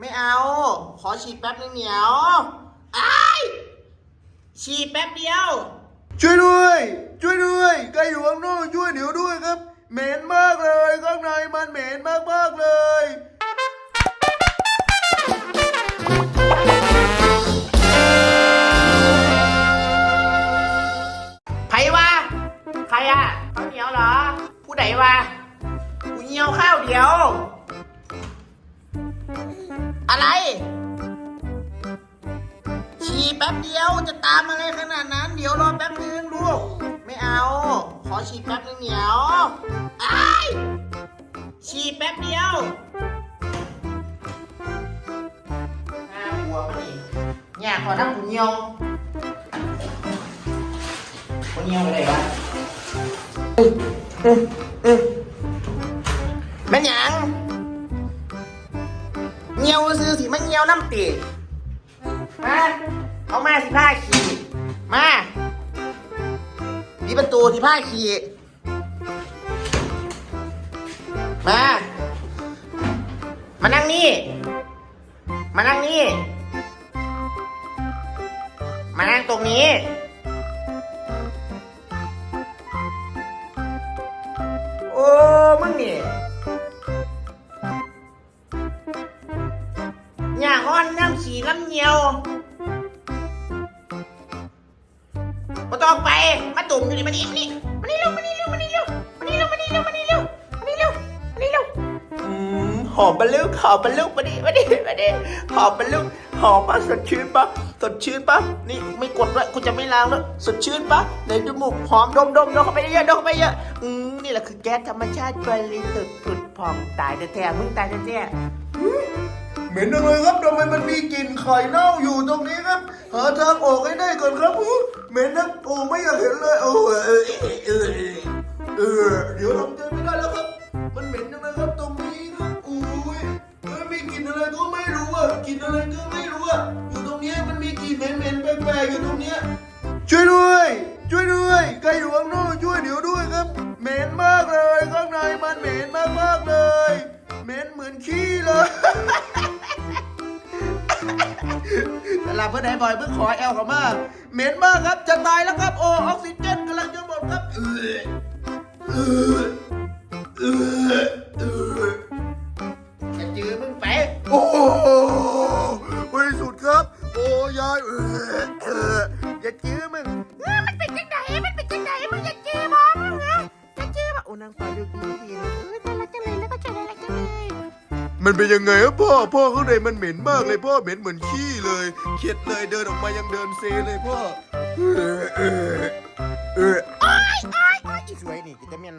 ไม่เอา ขอฉีดแป๊บนึงเหนียวอ้ายฉีดแป๊บเดียว ช่วยด้วย ช่วยด้วยใครอยู่ข้างนอกช่วยเดี๋ยวด้วยครับ เหม็นมากเลยข้างในมันเหม็นมากๆเลยไผวะ ใครอะข้าวเหนียวเหรอ ผู้ใดวะกูเหี่ยวข้าวเดียว อะไร ฉี่แป๊บเดียวจะตามอะไรขนาดนั้น เดี๋ยวรอแป๊บนึงลูก ไม่เอา ขอฉี่แป๊บนึงเหนียวอ้ฉี่แป๊บเดียวน่ากลัวมันนี่เนี่ยขอนั่งกูเหี่ยวกูเหี่ยวไปไหนวะเออเออเออแม่หยัง เหี่ยวซื้อสิมันเหี่ยวน้ำตีมาเอามาสิผ้าขี่มาที่ประตูที่ผ้าขี่มา มานั่งนี่ มานั่งนี่ มานั่งตรงนี้ อ้อนน้ำฉี่น้ำเหี่ยวมาต้องไป มาตุ่มอยู่นี่มานี่มานี่มานี่เร็วมานี่เร็วมานี่เร็วมานี่เร็วมานี่เร็วมานี่เร็วมานี่เร็วมานี่เร็วอืมหอมปะลึกหอมปะลึกมาดิมาดิมาดิหอมปะลึกหอมปะสดชื่นปะสดชื่นปะนี่ไม่กดด้วยกูจะไม่ล้างแล้วสดชื่นปะในจมูกหอมดมดมดมเข้าไปเยอะดมเข้าไปเยอะอืมนี่แหละคือแก๊สธรรมชาติบริสุทธิ์ผุดผ่องตายแท้ๆมึงตายแท้ๆ เหม็นจังเลยครับทำไมมันมีกลิ่นไข่เน่าอยู่ตรงนี้ครับ หาทางออกให้ได้ก่อนครับอู้เหม็นนะโอ้ไม่อยากเห็นเลยโอ้เออเออเออเดี๋ยวทำใจไม่ได้แล้วครับ มันเหม็นจังเลยครับตรงนี้ครับอุ้ยมันมีกลิ่นอะไรก็ไม่รู้อะกลิ่นอะไรก็ไม่รู้อะอยู่ตรงนี้มันมีกลิ่นเหม็นๆแปลกๆอยู่ตรงนี้ช่วยด้วย ช่วยด้วยใครอยู่ข้างนอกช่วยเดี๋ยวด้วยครับ เหม็นมากเลยข้างในมันเหม็นมากๆเลย เหม็นเหมือนขี้เลย ตลาเพื่อนไอ้บอยเพื่อขอแอลเขามาเหม็นมากครับ จะตายแล้วครับ โอออกซิเจนกำลังจะหมดครับเออเออเออเออจะจือมึงไป โอ้โหบริสุทธิ์ครับ โอ้ยาย มันเป็นยังไงอะพ่อ พ่อข้างในมันเหม็นมากเลยพ่อ เหม็นเหมือนขี้เลย เข็ดเลยเดินออกมายังเดินเซเลยพ่อ เออเออเออ โอ้ยโอ้ยโอ้ยอีสวยนี่จะเมียน